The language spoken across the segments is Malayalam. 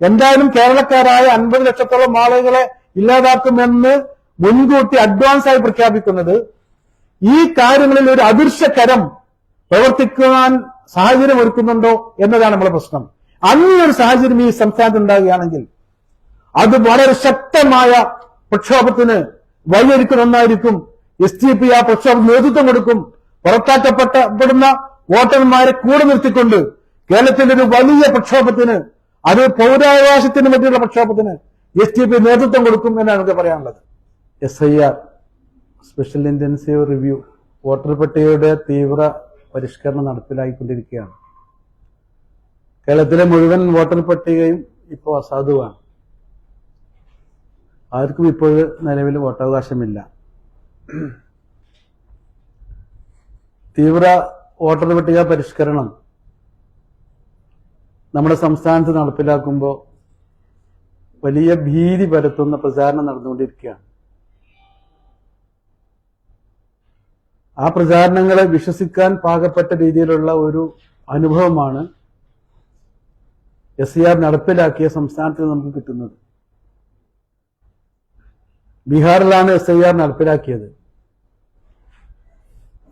എന്തായാലും കേരളക്കാരായ അൻപത് ലക്ഷത്തോളം ആളുകളെ ഇല്ലാതാക്കുമെന്ന് മുൻകൂട്ടി അഡ്വാൻസ് ആയി പ്രഖ്യാപിക്കുന്നത് ഈ കാര്യങ്ങളിൽ ഒരു അദൃശ്യകരം പ്രവർത്തിക്കുവാൻ സാഹചര്യം ഒരുക്കുന്നുണ്ടോ എന്നതാണ് നമ്മുടെ പ്രശ്നം. അങ്ങനെയൊരു ഒരു സാഹചര്യം ഈ സംസ്ഥാനത്ത് ഉണ്ടാകുകയാണെങ്കിൽ അത് വളരെ ശക്തമായ പ്രക്ഷോഭത്തിന് വഴിയൊരുക്കുന്ന ഒന്നായിരിക്കും. എസ് ടി പി ആ പ്രക്ഷോഭം നേതൃത്വം കൊടുക്കും. പുറത്താക്കപ്പെട്ടപ്പെടുന്ന വോട്ടർമാരെ കൂടെ നിർത്തിക്കൊണ്ട് കേരളത്തിന്റെ ഒരു വലിയ പ്രക്ഷോഭത്തിന് അത് പൗരാവകാശത്തിന് പറ്റിയുള്ള പ്രക്ഷോഭത്തിന് എസ് ടി പി നേതൃത്വം കൊടുക്കും എന്നാണ് എനിക്ക് പറയാനുള്ളത്. S I R special intensive review voter പട്ടികയുടെ തീവ്ര പരിഷ്കരണം നടപ്പിലാക്കിക്കൊണ്ടിരിക്കുകയാണ് കേരളത്തിലെ മുഴുവൻ വോട്ടർ പട്ടികയും ഇപ്പോൾ അസാധുവാണ്. ആർക്കും ഇപ്പോൾ നിലവിൽ വോട്ടവകാശമില്ല. തീവ്ര വോട്ടർ പട്ടിക പരിഷ്കരണം നമ്മുടെ സംസ്ഥാനത്ത് നടപ്പിലാക്കുമ്പോൾ വലിയ ഭീതി പരത്തുന്ന പ്രചാരണം നടന്നുകൊണ്ടിരിക്കുകയാണ്. ആ പ്രചാരണങ്ങളെ വിശ്വസിക്കാൻ പാകപ്പെട്ട രീതിയിലുള്ള ഒരു അനുഭവമാണ് എസ് നടപ്പിലാക്കിയ സംസ്ഥാനത്തിൽ നമുക്ക് കിട്ടുന്നത്. ബീഹാറിലാണ് എസ് നടപ്പിലാക്കിയത്.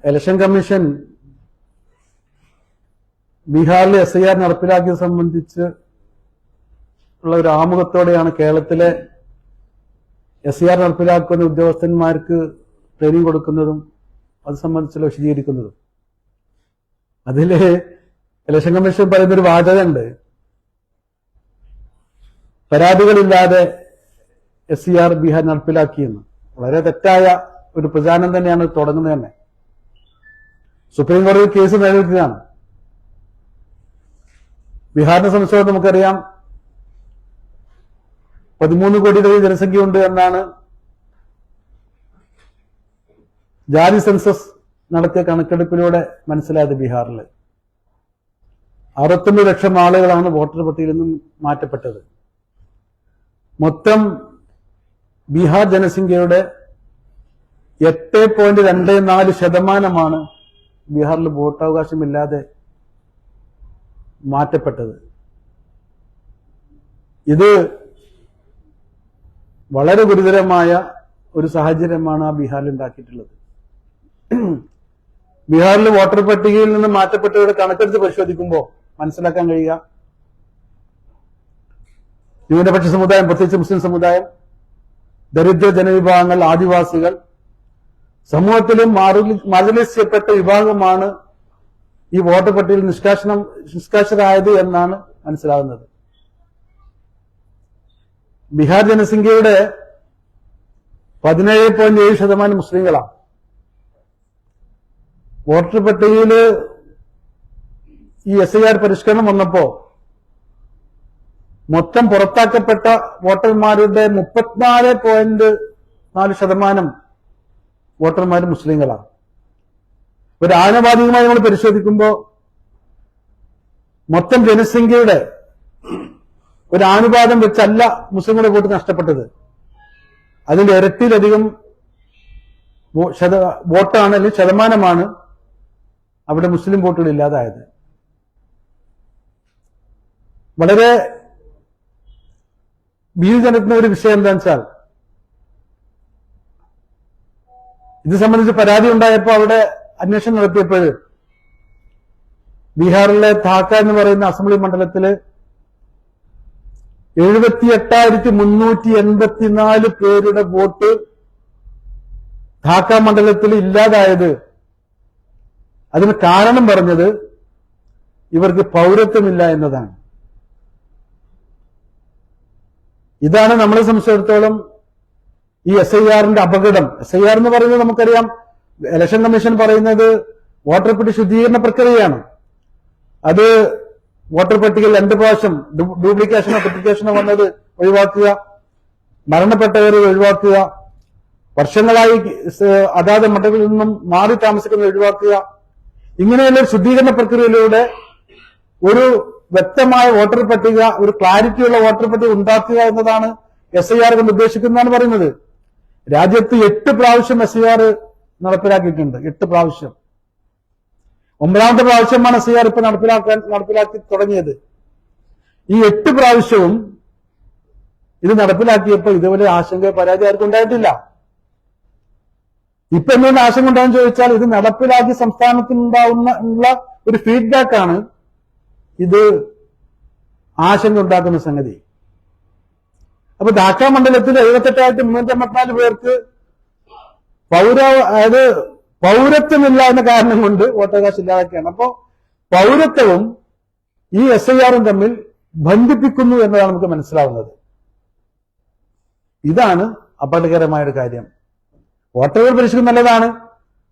ഇലക്ഷൻ കമ്മീഷൻ ബീഹാറിൽ എസ് ഐ ആർ നടപ്പിലാക്കിയത് സംബന്ധിച്ച് ഉള്ള ഒരു ആമുഖത്തോടെയാണ് കേരളത്തിലെ എസ് ഐ ആർ നടപ്പിലാക്കുന്ന ഉദ്യോഗസ്ഥന്മാർക്ക് ട്രെയിനിങ് കൊടുക്കുന്നതും അത് സംബന്ധിച്ചുള്ള വിശദീകരിക്കുന്നതും. അതിൽ ഇലക്ഷൻ കമ്മീഷൻ പറയുന്നൊരു വാചകമുണ്ട്. പരാതികളില്ലാതെ എസ് സി ആർ ബീഹാർ നടപ്പിലാക്കിയെന്ന്. വളരെ തെറ്റായ ഒരു പ്രചാരണം തന്നെയാണ് തുടങ്ങുന്നത് തന്നെ. സുപ്രീം കോടതി കേസ് നിലനിൽക്കുകയാണ്. ബീഹാറിനെ സംബന്ധിച്ചോളം നമുക്കറിയാം. പതിമൂന്ന് കോടിയുടെ ജനസംഖ്യയുണ്ട് എന്നാണ് ജാതി സെൻസസ് നടത്തിയ കണക്കെടുപ്പിലൂടെ മനസ്സിലായത് ബീഹാറിൽ അറുപത്തൊന്ന് ലക്ഷം ആളുകളാണ് വോട്ടർ പട്ടികയിൽ നിന്നും മാറ്റപ്പെട്ടത്. മൊത്തം ബീഹാർ ജനസംഖ്യയുടെ എട്ട് പോയിന്റ് രണ്ട് നാല് ശതമാനമാണ് ബീഹാറിൽ വോട്ടവകാശമില്ലാതെ മാറ്റപ്പെട്ടത്. ഇത് വളരെ ഗുരുതരമായ ഒരു സാഹചര്യമാണ് ആ ബീഹാറിൽ ഉണ്ടാക്കിയിട്ടുള്ളത്. ബീഹാറിൽ വോട്ടർ പട്ടികയിൽ നിന്ന് മാറ്റപ്പെട്ടവരുടെ കണക്കെടുത്ത് പരിശോധിക്കുമ്പോൾ മനസ്സിലാക്കാൻ കഴിയുക. ന്യൂനപക്ഷ സമുദായം പ്രത്യേകിച്ച് മുസ്ലിം സമുദായം ദരിദ്ര ജനവിഭാഗങ്ങൾ ആദിവാസികൾ സമൂഹത്തിലും മാർജനൈസ് വിഭാഗമാണ് ഈ വോട്ടർ പട്ടികയിൽ നിഷ്കാശനം നിഷ്കാശരായത് എന്നാണ് മനസ്സിലാകുന്നത് ബീഹാർ ജനസംഖ്യയുടെ പതിനേഴ് പോയിന്റ് ഏഴ് ശതമാനം മുസ്ലിങ്ങളാണ്. വോട്ടർ പട്ടികയിൽ ഈ എസ് ഐ ആർ പരിഷ്കരണം വന്നപ്പോ മൊത്തം പുറത്താക്കപ്പെട്ട വോട്ടർമാരുടെ മുപ്പത്തിനാല് പോയിന്റ് നാല് ശതമാനം വോട്ടർമാർ മുസ്ലിങ്ങളാണ്. ഒരു ആനുപാതികമായി നമ്മൾ പരിശോധിക്കുമ്പോൾ മൊത്തം ജനസംഖ്യയുടെ ഒരു ആനുപാതം വെച്ചല്ല മുസ്ലിങ്ങളുടെ വോട്ട് നഷ്ടപ്പെട്ടത്. അതിന്റെ ഇരട്ടിയിലധികം വോട്ടാണ് അല്ലെങ്കിൽ ശതമാനമാണ് അവിടെ മുസ്ലിം വോട്ടുകൾ ഇല്ലാതായത്. വളരെ ഭീതി ഒരു വിഷയം എന്താണെന്ന് വെച്ചാൽ ഇത് സംബന്ധിച്ച് പരാതി ഉണ്ടായപ്പോൾ അവിടെ അന്വേഷണം നടത്തിയപ്പോൾ ബീഹാറിലെ ധാക്ക എന്ന് പറയുന്ന അസംബ്ലി മണ്ഡലത്തിൽ എഴുപത്തി എട്ടായിരത്തി മുന്നൂറ്റി എൺപത്തിനാല് പേരുടെ വോട്ട് ധാക്ക മണ്ഡലത്തിൽ ഇല്ലാതായത് അതിന് കാരണം പറഞ്ഞത് ഇവർക്ക് പൗരത്വമില്ല എന്നതാണ്. ഇതാണ് നമ്മളെ സംബന്ധിച്ചിടത്തോളം ഈ എസ് ഐ ആറിന്റെ അപകടം. എസ് ഐ ആർ എന്ന് പറയുന്നത് നമുക്കറിയാം ഇലക്ഷൻ കമ്മീഷൻ പറയുന്നത് വോട്ടർ പെട്ടി ശുദ്ധീകരണ പ്രക്രിയയാണ്. അത് വോട്ടർ പട്ടികയിൽ രണ്ട് പ്രാവശ്യം ഡ്യൂപ്ലിക്കേഷനോ ഡ്യൂപ്ലിക്കേഷനോ വന്നത് ഒഴിവാക്കുക മരണപ്പെട്ടവരെ ഒഴിവാക്കുക വർഷങ്ങളായി അതാത് മണ്ഡലങ്ങളിൽ നിന്നും മാറി താമസിക്കുന്നത് ഒഴിവാക്കുക. ഇങ്ങനെയുള്ള ശുദ്ധീകരണ പ്രക്രിയയിലൂടെ ഒരു വ്യക്തമായ വോട്ടർ പട്ടിക ഒരു ക്ലാരിറ്റിയുള്ള വോട്ടർ പട്ടിക ഉണ്ടാക്കുക എന്നതാണ് എസ് ഐ ആർ കൊണ്ട് ഉദ്ദേശിക്കുന്നതാണ് പറയുന്നത്. രാജ്യത്ത് എട്ട് പ്രാവശ്യം എസ് ഐ ആർ നടപ്പിലാക്കിയിട്ടുണ്ട്. എട്ട് പ്രാവശ്യം. ഒമ്പതാമത്തെ പ്രാവശ്യമാണ് സി ആർ ഇപ്പൊ നടപ്പിലാക്കാൻ നടപ്പിലാക്കി തുടങ്ങിയത്. ഈ എട്ട് പ്രാവശ്യവും ഇത് നടപ്പിലാക്കിയപ്പോൾ ഇതുപോലെ ആശങ്ക പരാതി ആർക്കും ഉണ്ടായിട്ടില്ല. ഇപ്പൊ എന്തുകൊണ്ട് ആശങ്ക ഉണ്ടായെന്ന് ചോദിച്ചാൽ ഇത് നടപ്പിലാക്കി സംസ്ഥാനത്തിനുണ്ടാവുന്ന ഉള്ള ഒരു ഫീഡ്ബാക്ക് ആണ് ഇത് ആശങ്ക ഉണ്ടാക്കുന്ന സംഗതി. അപ്പൊ ധാക്ക മണ്ഡലത്തിൽ എഴുപത്തെട്ടായിരത്തി മുന്നൂറ്റി അമ്പത്തിനാല് പേർക്ക് പൗര അതായത് പൗരത്വമില്ല എന്ന കാരണം കൊണ്ട് വോട്ടവകാശം ഇല്ലാതൊക്കെയാണ് അപ്പോ പൗരത്വവും ഈ എസ് ഐ ആറും തമ്മിൽ ബന്ധിപ്പിക്കുന്നു എന്നതാണ് നമുക്ക് മനസ്സിലാവുന്നത്. ഇതാണ് അപകടകരമായ ഒരു കാര്യം. വോട്ടവർ പരിശോധന നല്ലതാണ്.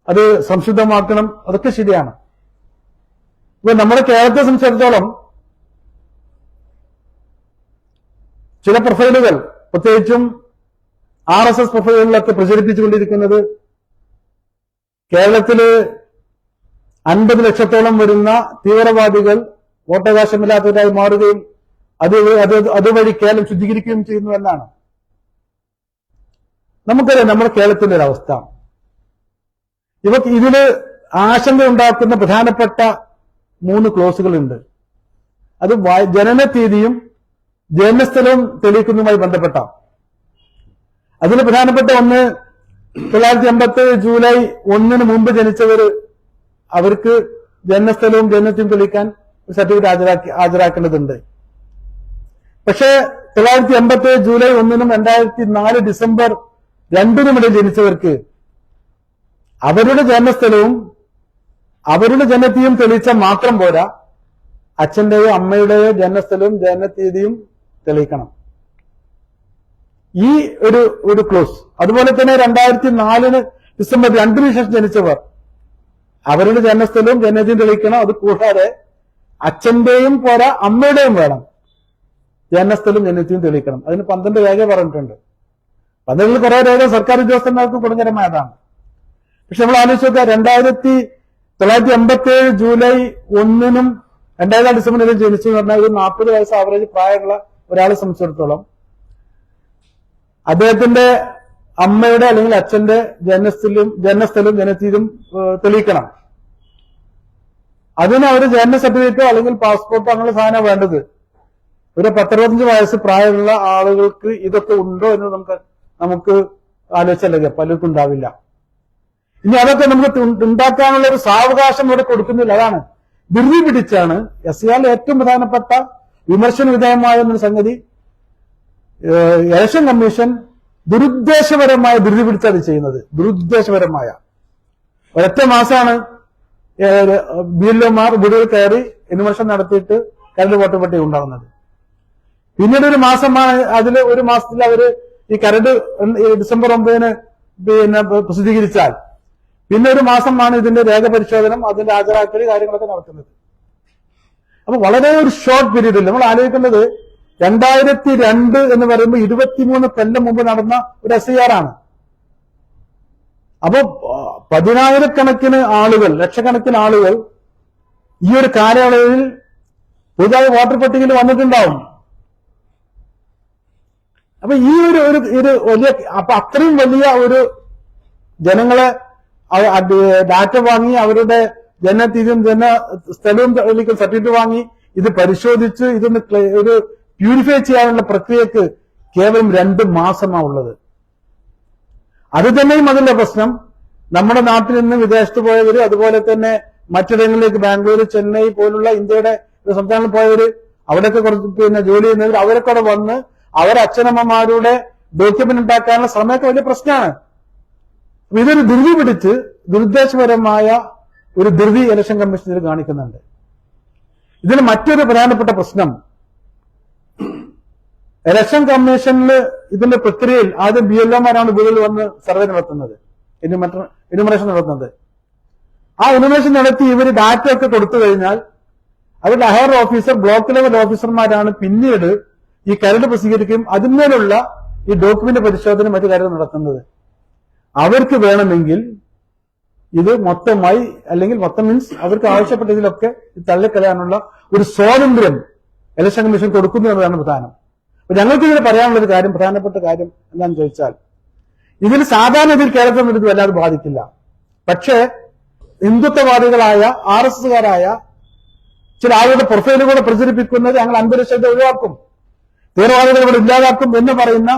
അത് സംശുദ്ധമാക്കണം. അതൊക്കെ ശരിയാണ്. ഇപ്പൊ നമ്മുടെ കേരളത്തെ സംബന്ധിച്ചിടത്തോളം ചില പ്രൊഫൈലുകൾ പ്രത്യേകിച്ചും ആർ എസ് എസ് പ്രൊഫൈലുകളിലൊക്കെ പ്രചരിപ്പിച്ചുകൊണ്ടിരിക്കുന്നത് കേരളത്തിൽ അൻപത് ലക്ഷത്തോളം വരുന്ന തീവ്രവാദികൾ വോട്ടവകാശമില്ലാത്തവരായി മാറുകയും അത് അത് അതുവഴി കേരളം ശുദ്ധീകരിക്കുകയും ചെയ്യുന്നു എന്നാണ്. നമുക്കറിയാം നമ്മുടെ കേരളത്തിന്റെ ഒരു അവസ്ഥ ഇവർക്ക് ഇതിൽ ആശങ്ക ഉണ്ടാക്കുന്ന പ്രധാനപ്പെട്ട മൂന്ന് ക്ലോസുകളുണ്ട്. അത് ജനന തീയതിയും ജന്മസ്ഥലവും തെളിയിക്കുന്നതുമായി ബന്ധപ്പെട്ട അതിൽ പ്രധാനപ്പെട്ട ഒന്ന് തൊള്ളായിരത്തി എൺപത്തി ജൂലൈ ഒന്നിന് മുമ്പ് ജനിച്ചവർ അവർക്ക് ജന്മസ്ഥലവും ജനനത്തെയും തെളിയിക്കാൻ സർട്ടിഫിക്കറ്റ് ഹാജരാക്കി ഹാജരാക്കേണ്ടതുണ്ട്. പക്ഷേ തൊള്ളായിരത്തി എൺപത്തി ജൂലൈ ഒന്നിനും രണ്ടായിരത്തി നാല് ഡിസംബർ രണ്ടിനും ഇടയിൽ ജനിച്ചവർക്ക് അവരുടെ ജന്മസ്ഥലവും അവരുടെ ജനനത്തെയും തെളിയിച്ച മാത്രം പോരാ അച്ഛന്റെയോ അമ്മയുടെയോ ജന്മസ്ഥലവും ജനനത്തീയതിയും തെളിയിക്കണം. ഈ ഒരു ഒരു ക്ലോസ്. അതുപോലെ തന്നെ രണ്ടായിരത്തി നാലിന് ഡിസംബർ രണ്ടിന് ശേഷം ജനിച്ചവർ. അവരുടെ ജന്മസ്ഥലവും ജനനത്തെയും തെളിയിക്കണം. അത് കൂടാതെ അച്ഛന്റെയും പോരാ അമ്മയുടെയും വേണം. ജനനസ്ഥലവും ജനനത്തെയും തെളിയിക്കണം. അതിന് പന്ത്രണ്ട് രേഖ പറഞ്ഞിട്ടുണ്ട്. പന്ത്രണ്ടിൽ കുറെ രേഖ സർക്കാർ ഉദ്യോഗസ്ഥന്മാർക്ക് ഗുണകരമായതാണ്. പക്ഷെ നമ്മൾ ആലോചിച്ച് നോക്കുക രണ്ടായിരത്തി തൊള്ളായിരത്തി എൺപത്തി ഏഴ് ജൂലൈ ഒന്നിനും രണ്ടായിരത്തി ഡിസംബറിലും ജനിച്ചു പറഞ്ഞാൽ ഒരു നാൽപ്പത് വയസ്സ് ആവറേജ് പ്രായമുള്ള ഒരാളെ സംബന്ധിച്ചിടത്തോളം അദ്ദേഹത്തിന്റെ അമ്മയുടെ അല്ലെങ്കിൽ അച്ഛന്റെ ജനനസ്ഥലും ജനനസ്ഥലവും ജനതീയതും ഏഹ്, തെളിയിക്കണം. അതിന് അവർ ജനന സർട്ടിഫിക്കറ്റോ അല്ലെങ്കിൽ പാസ്പോർട്ടോ അങ്ങനെ സാധനം വേണ്ടത്. ഒരു പത്തറുപത്തഞ്ച് വയസ്സ് പ്രായമുള്ള ആളുകൾക്ക് ഇതൊക്കെ ഉണ്ടോ എന്ന് നമുക്ക് നമുക്ക് ആലോചിച്ചല്ലേ പലർക്കും ഉണ്ടാവില്ല. ഇനി അതൊക്കെ നമുക്ക് ഉണ്ടാക്കാനുള്ള ഒരു സാവകാശം ഇവിടെ കൊടുക്കുന്നില്ല. അതാണ്. ധൃതി പിടിച്ചാണ് എസ് ഏറ്റവും പ്രധാനപ്പെട്ട വിമർശന വിധേയമായ സംഗതി. ഇലക്ഷൻ കമ്മീഷൻ ദുരുദ്ദേശപരമായ ധൃതി പിടിച്ചാണ് ചെയ്യുന്നത്. ദുരുദ്ദേശപരമായ. ഒരൊറ്റ മാസമാണ് ബി എൽ ഒമാർ വീടുകൾ കയറി എന്വേഷണം നടത്തിയിട്ട് കരട് വോട്ട് പട്ടിക ഉണ്ടാകുന്നത് പിന്നീട് ഒരു മാസമാണ് അതിൽ ഒരു മാസത്തിൽ അവർ ഈ കരട് ഡിസംബർ ഒമ്പതിന് പിന്നെ പ്രസിദ്ധീകരിച്ചാൽ. പിന്നെ ഒരു മാസമാണ് ഇതിന്റെ രേഖ പരിശോധനം അതിന്റെ ഹാജരാക്കൽ കാര്യങ്ങളൊക്കെ നടത്തുന്നത്. അപ്പൊ വളരെ ഒരു ഷോർട്ട് പീരീഡിൽ നമ്മൾ ആലോചിക്കേണ്ടത് രണ്ടായിരത്തി രണ്ട് എന്ന് പറയുമ്പോൾ ഇരുപത്തിമൂന്ന് കൊല്ലം മുമ്പ് നടന്ന ഒരു എസ് ഐ ആർ ആണ്. അപ്പൊ പതിനായിരക്കണക്കിന് ആളുകൾ ലക്ഷക്കണക്കിന് ആളുകൾ ഈ ഒരു കാലയളവിൽ പുതുതായി വോട്ടർ പട്ടികയിൽ വന്നിട്ടുണ്ടാവും. അപ്പൊ ഈ ഒരു ഒരു വലിയ അപ്പൊ അത്രയും വലിയ ഒരു ജനങ്ങളെ ഡാറ്റ വാങ്ങി അവരുടെ ജനതീയതും ജന സ്ഥലവും സർട്ടിഫിക്കറ്റ് വാങ്ങി ഇത് പരിശോധിച്ച് ഇതൊന്ന് ഒരു പ്യൂരിഫൈ ചെയ്യാനുള്ള പ്രക്രിയക്ക് കേവലം രണ്ട് മാസമാണ് ഉള്ളത്. അത് തന്നെയും അതിന്റെ പ്രശ്നം. നമ്മുടെ നാട്ടിൽ നിന്ന് വിദേശത്ത് പോയവര് അതുപോലെ തന്നെ മറ്റിടങ്ങളിലേക്ക് ബാംഗ്ലൂർ ചെന്നൈ പോലുള്ള ഇന്ത്യയുടെ സംസ്ഥാനങ്ങളിൽ പോയവര് അവിടെയൊക്കെ കുറച്ച് പിന്നെ ജോലി ചെയ്യുന്നവർ അവരൊക്കെ അവിടെ വന്ന് അവരെ അച്ഛനമ്മമാരുടെ ഡോക്യുമെന്റ് ഉണ്ടാക്കാനുള്ള സമയത്ത് വലിയ പ്രശ്നമാണ്. ഇതൊരു ധൃതി പിടിച്ച് ദുരുദ്ദേശപരമായ ഒരു ധൃതി ഇലക്ഷൻ കമ്മീഷൻ കാണിക്കുന്നുണ്ട്. ഇതിന് മറ്റൊരു പ്രധാനപ്പെട്ട പ്രശ്നം. ഇലക്ഷൻ കമ്മീഷനിൽ ഇതിന്റെ പ്രക്രിയയിൽ ആദ്യം ബി എൽ എമാരാണ് വീട്ടിൽ വന്ന് സർവേ നടത്തുന്നത്. ഇനുമറേഷൻ നടത്തുന്നത്. ആ ഇനുമറേഷൻ നടത്തി ഇവർ ഡാറ്റ ഒക്കെ കൊടുത്തു കഴിഞ്ഞാൽ അവരുടെ ഹയർ ഓഫീസർ ബ്ലോക്ക് ലെവൽ ഓഫീസർമാരാണ് പിന്നീട് ഈ കരട് പ്രസിദ്ധീകരിക്കുകയും അതിന്മേലുള്ള ഈ ഡോക്യുമെന്റ് പരിശോധന മറ്റു കാര്യങ്ങൾ നടത്തുന്നത്. അവർക്ക് വേണമെങ്കിൽ ഇത് മൊത്തമായി അല്ലെങ്കിൽ മൊത്തം മീൻസ് അവർക്ക് ആവശ്യപ്പെട്ടതിലൊക്കെ തള്ളിക്കളയാനുള്ള ഒരു സ്വാതന്ത്ര്യം ഇലക്ഷൻ കമ്മീഷൻ കൊടുക്കുന്നു എന്നതാണ് പ്രധാനം. ഞങ്ങൾക്ക് ഇതിൽ പറയാനുള്ള ഒരു കാര്യം പ്രധാനപ്പെട്ട കാര്യം എന്താണെന്ന് ചോദിച്ചാൽ ഇതിൽ സാധാരണ ഇതിൽ കേരളത്തിൽ ഇത് വല്ലാതെ ബാധിക്കില്ല. പക്ഷേ ഹിന്ദുത്വവാദികളായ ആർ എസ് എസുകാരായ ചില ആളുകളുടെ പ്രൊഫൈലുകൂടെ പ്രചരിപ്പിക്കുന്നത് ഞങ്ങൾ അന്തരീക്ഷത്തെ ഒഴിവാക്കും. തീവ്രവാദികൾ ഇവിടെ ഇല്ലാതാക്കും എന്ന് പറയുന്ന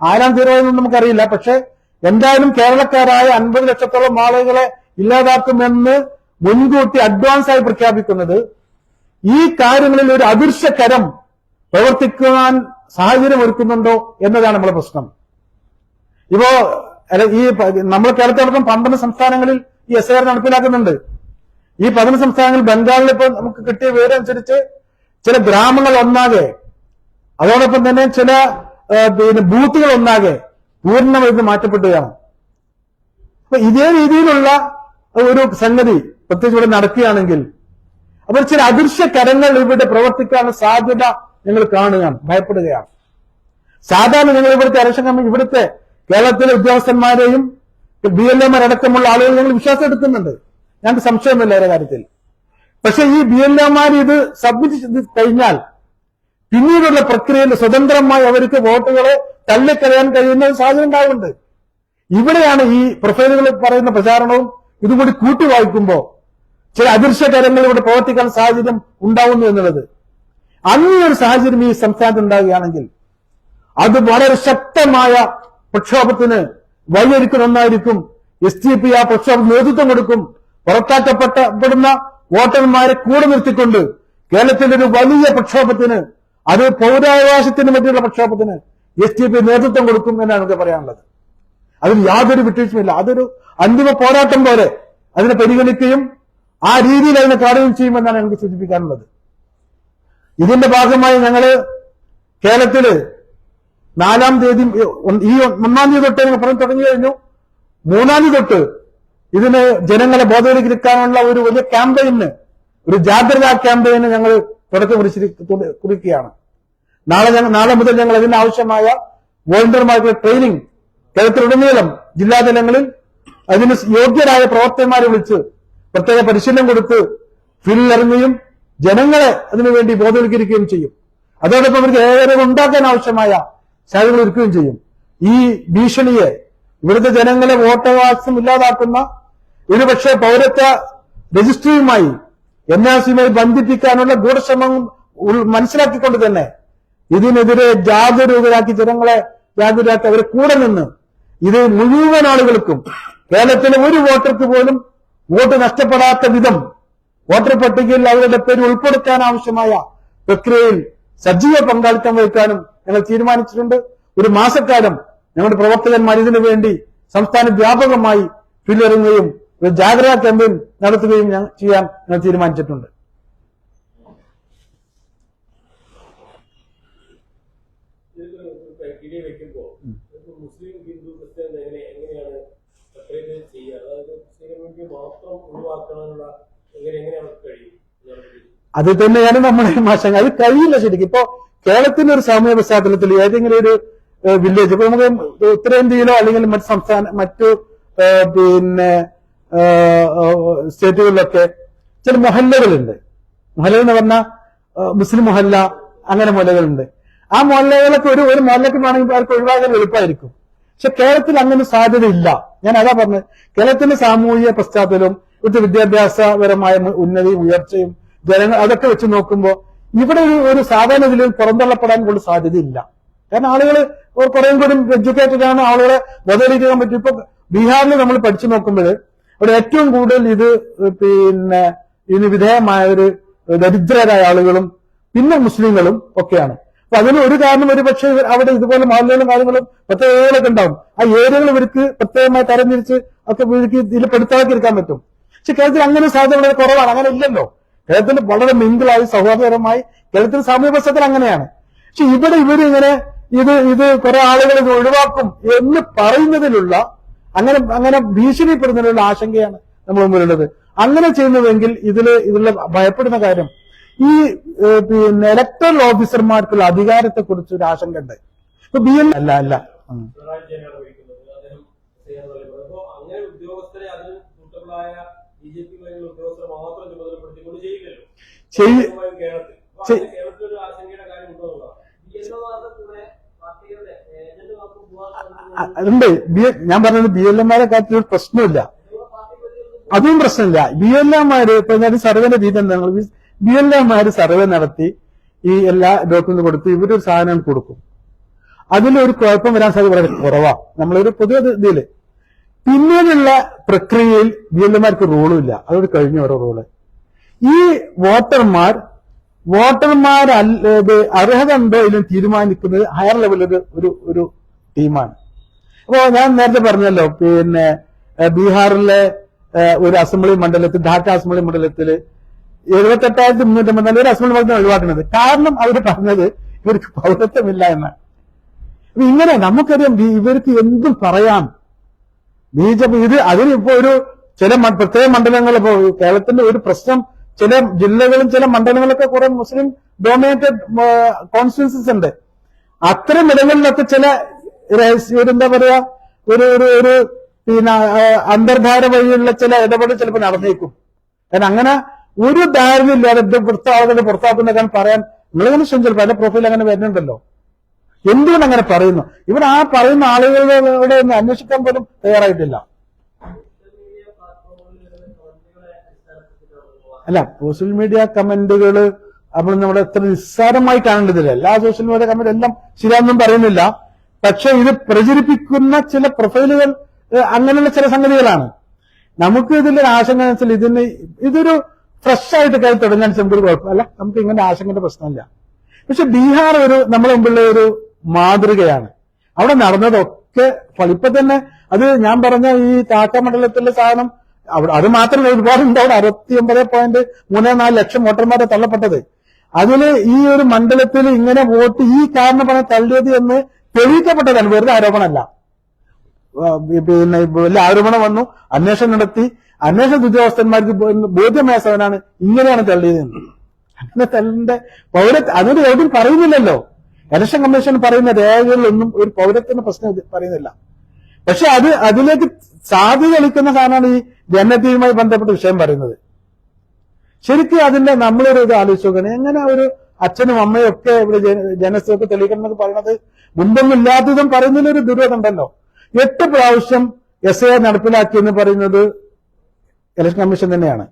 ആരാം തീവ്രവാദം നമുക്കറിയില്ല. പക്ഷെ എന്തായാലും കേരളക്കാരായ അൻപത് ലക്ഷത്തോളം ആളുകളെ ഇല്ലാതാക്കുമെന്ന് മുൻകൂട്ടി അഡ്വാൻസ് ആയി പ്രഖ്യാപിക്കുന്നത് ഈ കാര്യങ്ങളിൽ ഒരു അദൃശ്യകരം പ്രവർത്തിക്കുവാൻ സാഹചര്യം ഒരുക്കുന്നുണ്ടോ എന്നതാണ് നമ്മുടെ പ്രശ്നം. ഇപ്പോ ഈ നമ്മൾ കേരളത്തിലടക്കം പന്ത്രണ്ട് സംസ്ഥാനങ്ങളിൽ ഈ എസ് നടപ്പിലാക്കുന്നുണ്ട്. ഈ പതിനൊന്ന് സംസ്ഥാനങ്ങളിൽ ബംഗാളിൽ ഇപ്പൊ നമുക്ക് കിട്ടിയ വിവരം അനുസരിച്ച് ചില ഗ്രാമങ്ങൾ ഒന്നാകെ അതോടൊപ്പം തന്നെ ചില പിന്നെ ബൂത്തുകൾ ഒന്നാകെ പൂർണമായി മാറ്റപ്പെട്ടുകയാണ് അപ്പൊ ഇതേ രീതിയിലുള്ള ഒരു സംഗതി പ്രത്യേകിച്ച് ഇവിടെ നടക്കുകയാണെങ്കിൽ അപ്പോൾ ചില അദൃശ്യ കരങ്ങൾ ഇവിടെ പ്രവർത്തിക്കാനുള്ള സാധ്യത ഞങ്ങൾ കാണുകയാണ് ഭയപ്പെടുകയാണ്. സാധാരണ നിങ്ങൾ ഇവിടുത്തെ ഇലക്ഷൻ കമ്മിറ്റി ഇവിടുത്തെ കേരളത്തിലെ ഉദ്യോഗസ്ഥന്മാരെയും ബി എൽ എമാർ അടക്കമുള്ള ആളുകൾ ഞങ്ങൾ വിശ്വാസം എടുക്കുന്നുണ്ട്. ഞങ്ങൾക്ക് സംശയമില്ല ഓരോ കാര്യത്തിൽ. പക്ഷെ ഈ ബി എൽ എമാർ ഇത് സബ്മിറ്റ് ചെയ്ത് കഴിഞ്ഞാൽ പിന്നീടുള്ള പ്രക്രിയയിൽ സ്വതന്ത്രമായി അവർക്ക് വോട്ടുകളെ തള്ളിക്കളയാൻ കഴിയുന്ന ഒരു സാഹചര്യം ഉണ്ടാവുന്നുണ്ട്. ഇവിടെയാണ് ഈ പ്രൊഫൈലുകൾ പറയുന്ന പ്രചാരണവും ഇതുകൂടി കൂട്ടി വായിക്കുമ്പോൾ ചില അദൃശ്യ കരങ്ങൾ ഇവിടെ പ്രവർത്തിക്കാൻ സാഹചര്യം ഉണ്ടാവുന്നു എന്നുള്ളത്. അങ്ങനെ ഒരു സാഹചര്യം ഈ സംസ്ഥാനത്ത് ഉണ്ടാകുകയാണെങ്കിൽ അത് വളരെ ശക്തമായ പ്രക്ഷോഭത്തിന് വഴിയൊരുക്കുന്ന ഒന്നായിരിക്കും. എസ് ടി പി ആ പ്രക്ഷോഭം നേതൃത്വം കൊടുക്കും. പുറത്താക്കപ്പെട്ടപ്പെടുന്ന വോട്ടർമാരെ കൂടെ നിർത്തിക്കൊണ്ട് കേരളത്തിന്റെ ഒരു വലിയ പ്രക്ഷോഭത്തിന് അത് പൗരാവകാശത്തിന് പറ്റിയുള്ള പ്രക്ഷോഭത്തിന് എസ് ടി പി നേതൃത്വം കൊടുക്കും എന്നാണ് നമുക്ക് പറയാനുള്ളത്. അതിൽ യാതൊരു വിട്ടുവീഴ്ചയുമില്ല. അതൊരു അന്തിമ പോരാട്ടം പോലെ അതിനെ പരിഗണിക്കുകയും ആ രീതിയിൽ അതിനെ കാണുകയും ചെയ്യുമെന്നാണ് എനിക്ക് സൂചിപ്പിക്കാനുള്ളത്. ഇതിന്റെ ഭാഗമായി ഞങ്ങൾ കേരളത്തിൽ നാലാം തീയതി ഈ ഒന്നാം തീയതി തൊട്ട് ഞങ്ങൾ പറഞ്ഞു തുടങ്ങി കഴിഞ്ഞു. മൂന്നാം തീയതി തൊട്ട് ഇതിന് ജനങ്ങളെ ബോധവൽക്കരിക്കാനുള്ള ഒരു വലിയ ക്യാമ്പയിന് ഒരു ജാഗ്രതാ ക്യാമ്പയിന് ഞങ്ങൾ തുടക്കം കുറിക്കുകയാണ്. നാളെ നാളെ മുതൽ ഞങ്ങൾ ഇതിന് ആവശ്യമായ വോളണ്ടിയർമാർക്ക് ട്രെയിനിങ് കേരളത്തിലുടനീളം ജില്ലാതലങ്ങളിൽ അതിന് യോഗ്യരായ പ്രവർത്തകന്മാരെ വിളിച്ച് പ്രത്യേക പരിശീലനം കൊടുത്ത് ഫീൽഡിലിറങ്ങുകയും ജനങ്ങളെ അതിനുവേണ്ടി ബോധവൽക്കരിക്കുകയും ചെയ്യും. അതോടൊപ്പം അവർക്ക് ഏറെ ഉണ്ടാക്കാൻ ആവശ്യമായ സാധ്യതകൾ ഒരുക്കുകയും ചെയ്യും. ഈ ഭീഷണിയെ ഇവിടുത്തെ ജനങ്ങളെ വോട്ടവകാശം ഇല്ലാതാക്കുന്ന ഒരുപക്ഷെ പൗരത്വ രജിസ്ട്രിയുമായി എൻ ആർ സിയുമായി ബന്ധിപ്പിക്കാനുള്ള ഗൂഢശ്രമം മനസ്സിലാക്കിക്കൊണ്ട് തന്നെ ഇതിനെതിരെ ജാഗരൂകരാക്കി ജനങ്ങളെ ജാഗരൂകരാക്കി അവരെ കൂടെ നിന്ന് ഇത് മുഴുവൻ ആളുകൾക്കും കേരളത്തിലെ ഒരു വോട്ടർക്ക് പോലും വോട്ട് നഷ്ടപ്പെടാത്ത വിധം വോട്ടർ പട്ടികയിൽ അവരുടെ പേര് ഉൾപ്പെടുത്താൻ ആവശ്യമായ പ്രക്രിയയിൽ സജീവ പങ്കാളിത്തം വഹിക്കാനും ഞങ്ങൾ തീരുമാനിച്ചിട്ടുണ്ട്. ഒരു മാസക്കാലം ഞങ്ങളുടെ പ്രവർത്തകന്മാർ ഇതിനു വേണ്ടി സംസ്ഥാന വ്യാപകമായി പിന്നിറങ്ങുകയും ഒരു ജാഗ്രതാ ക്യാമ്പയിൻ നടത്തുകയും ചെയ്യാൻ ഞങ്ങൾ തീരുമാനിച്ചിട്ടുണ്ട് ഇതൊരു ക്രൈറ്റീരിയ വെക്കുമ്പോൾ ഇപ്പൊ മുസ്ലിം ഹിന്ദു ക്രിസ്ത്യൻ എങ്ങനെ എങ്ങനെയാണ് സെപ്പറേറ്റ് ചെയ്യുക അതായത് മുസ്ലിം കമ്മ്യൂണിറ്റി മാത്രം ഒഴിവാക്കാനുള്ള എങ്ങനെ എങ്ങനെ അവർക്ക് കഴിയും എന്നാണ് ഉദ്ദേശിക്കുന്നത്. അത് തന്നെയാണ് നമ്മുടെ മാശങ്ക അത് കഴിയില്ല ശരിക്കും. ഇപ്പോ കേരളത്തിന്റെ ഒരു സാമൂഹ്യ പശ്ചാത്തലത്തിൽ ഏതെങ്കിലും ഒരു വില്ലേജ് ഇപ്പൊ നമുക്ക് ഉത്തരേന്ത്യയിലോ അല്ലെങ്കിൽ മറ്റ് സംസ്ഥാന മറ്റു പിന്നെ സ്റ്റേറ്റുകളിലൊക്കെ ചില മൊഹല്ലകളുണ്ട്. മൊഹല്ല എന്ന് പറഞ്ഞാൽ മുസ്ലിം മൊഹല്ല അങ്ങനെ മൊഹല്ലകളുണ്ട്. ആ മൊഹല്ലകളൊക്കെ ഒരു ഒരു മൊഹല്ലക്ക് വേണമെങ്കിൽ അവർക്ക് ഒഴിവാക്കാൻ എളുപ്പമായിരിക്കും. പക്ഷെ കേരളത്തിൽ അങ്ങനെ സാധ്യതയില്ല. ഞാൻ അതാ പറഞ്ഞത്. കേരളത്തിന്റെ സാമൂഹിക പശ്ചാത്തലവും ഇവിടുത്തെ വിദ്യാഭ്യാസപരമായ ഉന്നതി ഉയർച്ചയും ജനങ്ങൾ അതൊക്കെ വെച്ച് നോക്കുമ്പോൾ ഇവിടെ ഒരു ഒരു സാധാരണ ഇതിൽ പുറന്തള്ളപ്പെടാൻ കൊണ്ട് സാധ്യതയില്ല. കാരണം ആളുകൾ കുറേ കൂടി എഡ്യൂക്കേറ്റഡ് ആണ് ആളുകളെ ബോധവൽക്കരിക്കാൻ പറ്റും. ഇപ്പൊ ബീഹാറിൽ നമ്മൾ പഠിച്ചു നോക്കുമ്പോൾ അവിടെ ഏറ്റവും കൂടുതൽ ഇത് പിന്നെ ഇതിന് വിധേയമായ ഒരു ദരിദ്രരായ ആളുകളും പിന്നെ മുസ്ലിങ്ങളും ഒക്കെയാണ്. അപ്പൊ അതിന് ഒരു കാരണം ഒരു പക്ഷേ അവിടെ ഇതുപോലെ മാലിന്യങ്ങളും കാര്യങ്ങളും പ്രത്യേക ഏരിയകളൊക്കെ ഉണ്ടാവും. ആ ഏരിയകൾ ഇവർക്ക് പ്രത്യേകമായി തരംതിരിച്ച് ഒക്കെ ഇവർക്ക് ഇതിൽ പെടുത്താക്കിയിരിക്കാൻ പറ്റും. പക്ഷെ കേരളത്തിൽ അങ്ങനെ സാധ്യത വളരെ കുറവാണ്. അങ്ങനെ ഇല്ലല്ലോ. കേരളത്തിൽ വളരെ മിങ്കിളായി സൗഹാർദ്ദപരമായി കേരളത്തിൽ സമീപസ്ഥത്തിൽ അങ്ങനെയാണ്. പക്ഷെ ഇവിടെ ഇവരിങ്ങനെ ഇത് ഇത് കുറെ ആളുകൾ ഇത് ഒഴിവാക്കും എന്ന് പറയുന്നതിലുള്ള അങ്ങനെ അങ്ങനെ ഭീഷണിപ്പെടുന്നതിലുള്ള ആശങ്കയാണ് നമ്മൾ മുമ്പിലുള്ളത് അങ്ങനെ ചെയ്യുന്നതെങ്കിൽ ഇതിൽ ഇതിൽ ഭയപ്പെടുന്ന കാര്യം ഈ പിന്നെ ഇലക്ട്രൽ ഓഫീസർമാർക്കുള്ള അധികാരത്തെ കുറിച്ച് ഒരു ആശങ്ക ഉണ്ട് ഇപ്പൊ ബി എൽ അല്ല. അല്ല ഉം. പിണറായി വിജയനാണ് ഭരിക്കുന്നത് അദ്ദേഹം ചെയ്യാന്ന് പറയുന്നത് അപ്പോൾ അങ്ങനെ ഉദ്യോഗസ്ഥരെ അതിന് സൂട്ടബിളായ ബി ജെ പി ഉദ്യോഗസ്ഥരെ മാത്രം ചുമതലപ്പെടുത്തിക്കൊണ്ട് ചെയ്യില്ലല്ലോ ചെയ് സ്വാഭാവികമായും കേരളത്തിൽ അപ്പൊ ചെയ്- അങ്ങനെ കേരളത്തിൽ ഒരു ആശങ്കയുടെ കാര്യം ഉണ്ടോ ഞാൻ പറഞ്ഞത് ബി എൽ എമാരെ കാര്യത്തിൽ ഒരു പ്രശ്നമില്ല. അതും പ്രശ്നമില്ല. ബി എൽ എമാര് ഇപ്പൊ ഞാൻ സർവേന്റെ രീതി എന്താണ് ബി എൽ എമാര് സർവേ നടത്തി ഈ എല്ലാ ഡോക്യുമെന്റ് കൊടുത്ത് ഇവരൊരു സാധനം കൊടുക്കും. അതിലൊരു കുഴപ്പം വരാൻ സാധ്യത വളരെ കുറവാ. നമ്മളൊരു പൊതു ഇതിൽ. പിന്നീടുള്ള പ്രക്രിയയിൽ ബി എൽ എമാർക്ക് റോളും ഇല്ല. അതോട് കഴിഞ്ഞ ഓരോ റോൾ. ഈ വോട്ടർമാർ വോട്ടർമാർ അർഹത ഉണ്ടോ ഇല്ലെന്ന് തീരുമാനിക്കുന്നത് ഹയർ ലെവലിൽ ഒരു ഒരു ടീമാണ്. അപ്പോ ഞാൻ നേരത്തെ പറഞ്ഞല്ലോ പിന്നെ ബീഹാറിലെ ഒരു അസംബ്ലി മണ്ഡലത്തിൽ ധാക്ക അസംബ്ലി മണ്ഡലത്തിൽ എഴുപത്തെട്ടായിരത്തി മുന്നൂറ്റി അമ്പത്തിനാല് ഒരു അസംബ്ലി മണ്ഡലം ഒഴിവാക്കുന്നത്. കാരണം അവർ പറഞ്ഞത് ഇവർക്ക് പൗരത്വമില്ല എന്നാണ്. അപ്പൊ ഇങ്ങനെ നമുക്കറിയാം ഇവർക്ക് എന്തും പറയാം. ബി ജെ പി ഇത് അതിനിപ്പോ ഒരു ചില പ്രത്യേക മണ്ഡലങ്ങൾ ഇപ്പോ കേരളത്തിന്റെ ഒരു പ്രശ്നം ചില ജില്ലകളും ചില മണ്ഡലങ്ങളൊക്കെ കുറെ മുസ്ലിം ഡോമിനേറ്റഡ് കോൺസ്റ്റിറ്റ്യൻസീസ് ഉണ്ട്. അത്തരം ഇടങ്ങളിലൊക്കെ ചില എന്താ പറയാ ഒരു ഒരു ഒരു പിന്നെ അന്തർധാര വഴിയുള്ള ചില ഇടപെടൽ ചിലപ്പോൾ നടന്നേക്കും. കാരണം അങ്ങനെ ഒരു ധാരണ ഇല്ലാതെ ഇത് പുറത്താക്കുന്ന കാരണം പറയാൻ നിങ്ങളിങ്ങനെ ശ്രമിച്ചാൽ പല പ്രൊഫൈൽ അങ്ങനെ വരുന്നുണ്ടല്ലോ. എന്തുകൊണ്ട് അങ്ങനെ പറയുന്നു? ഇവർ ആ പറയുന്ന ആളുകളോട് അന്വേഷിക്കാൻ പോലും തയ്യാറായിട്ടില്ല. അല്ല സോഷ്യൽ മീഡിയ കമന്റുകൾ നമ്മൾ നമ്മുടെ എത്ര നിസ്സാരമായി കാണേണ്ടതില്ല എല്ലാ സോഷ്യൽ മീഡിയ കമന്റ് എല്ലാം ശരിയാണെന്നും പറയുന്നില്ല. പക്ഷെ ഇത് പ്രചരിപ്പിക്കുന്ന ചില പ്രൊഫൈലുകൾ അങ്ങനെയുള്ള ചില സംഗതികളാണ്. നമുക്ക് ഇതിലൊരു ആശങ്ക വെച്ചാൽ ഇതിന് ഇതൊരു ഫ്രഷ് ആയിട്ട് കൈ തുടങ്ങാൻ നമുക്കൊരു കുഴപ്പമില്ല നമുക്ക് ഇങ്ങനെ ആശങ്കന്റെ പ്രശ്നമില്ല. പക്ഷെ ബീഹാർ ഒരു നമ്മുടെ മുമ്പിലുള്ള ഒരു മാതൃകയാണ്. അവിടെ നടന്നതൊക്കെ. ഇപ്പൊ തന്നെ അത് ഞാൻ പറഞ്ഞ ഈ താക്ക മണ്ഡലത്തിലെ സാധനം അവിടെ അത് മാത്രമല്ല ഒരുപാടുണ്ട് അവിടെ അറുപത്തി ഒമ്പത് പോയിന്റ് മൂന്നേ നാല് ലക്ഷം വോട്ടർമാരെ തള്ളപ്പെട്ടത്. അതിൽ ഈ ഒരു മണ്ഡലത്തിൽ ഇങ്ങനെ വോട്ട് ഈ കാരണം പറഞ്ഞ തള്ളിയത് എന്ന് തെളിയിക്കപ്പെട്ടതാണ്. വെറുതെ ആരോപണമല്ല. പിന്നെ വലിയ ആരോപണം വന്നു. അന്വേഷണം നടത്തി. അന്വേഷണ ഉദ്യോഗസ്ഥന്മാർക്ക് ബോധ്യമായ ഇങ്ങനെയാണ് തള്ളിയത് അങ്ങനെ തള്ളിന്റെ പൗര അതൊരു എവിടെയും പറയുന്നില്ലല്ലോ. ഇലക്ഷൻ കമ്മീഷൻ പറയുന്ന രേഖകളിലൊന്നും ഒരു പൗരത്തിന്റെ പ്രശ്നം പറയുന്നില്ല. പക്ഷെ അത് അതിലേക്ക് സാധ്യത അളിക്കുന്ന സാധനമാണ് ഈ ജനതയുമായി ബന്ധപ്പെട്ട വിഷയം പറയുന്നത്. ശരിക്കും അതിന്റെ നമ്മളൊരു ഇത് ആലോചിച്ച് എങ്ങനെ ഒരു അച്ഛനും അമ്മയും ഒക്കെ ഇവിടെ ജന- തെളിയിക്കണം എന്നൊക്കെ പറയുന്നത് മുമ്പൊന്നും ഇല്ലാത്തതും പറയുന്നതിലൊരു ദുരിതം ഉണ്ടല്ലോ. എട്ട് പ്രാവശ്യം എസ് എ നടപ്പിലാക്കി എന്ന് പറയുന്നത് ഇലക്ഷൻ കമ്മീഷൻ തന്നെയാണ്.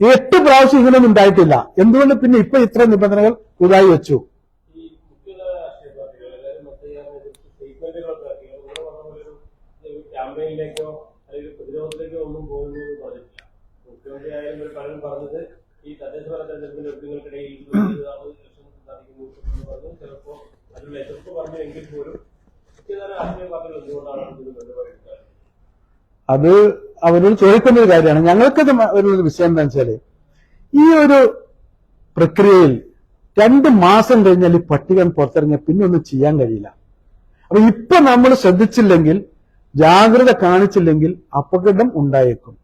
എട്ട് പ്രാവശ്യം ഇങ്ങനെയൊന്നും ഉണ്ടായിട്ടില്ല. എന്തുകൊണ്ട് പിന്നെ ഇപ്പൊ ഇത്ര നിബന്ധനകൾ പുതുതായി വെച്ചു ഈ മുഖ്യധാര രാഷ്ട്രീയ പാർട്ടികൾ എല്ലാവരും മത്തയ്യാറിനെ സ്റ്റേറ്റ്മെന്റുകളൊക്കെ ഇറക്കി നിങ്ങൾ പറഞ്ഞ പോലെ ഒരു ക്യാമ്പയിനിലേക്കോ അല്ലെങ്കിൽ പ്രതിരോധത്തിലേക്കോ ഒന്നും പോകുന്നു പറഞ്ഞിട്ടില്ല മുഖ്യമന്ത്രി ആയാലും ഒരു പലരും പറഞ്ഞത് ഈ തദ്ദേശ ഭരണ തെരഞ്ഞെടുപ്പിന്റെ വലുതാണ് ഇലക്ഷൻ സാധിക്കുന്നു എന്ന് പറഞ്ഞു ചിലപ്പോ അതിനുള്ള എതിർപ്പ് പറഞ്ഞു എങ്കിൽ പോലും അത് അവരോട് ചോദിക്കുന്ന ഒരു കാര്യമാണ്. ഞങ്ങൾക്ക് ഒരു വിഷയം എന്താ വെച്ചാൽ ഈ ഒരു പ്രക്രിയയിൽ രണ്ട് മാസം കഴിഞ്ഞാൽ ഈ പട്ടികൻ പുറത്തിറങ്ങിയ പിന്നെ ഒന്നും ചെയ്യാൻ കഴിയില്ല. അപ്പൊ ഇപ്പൊ നമ്മൾ ശ്രദ്ധിച്ചില്ലെങ്കിൽ ജാഗ്രത കാണിച്ചില്ലെങ്കിൽ അപകടം ഉണ്ടായേക്കും.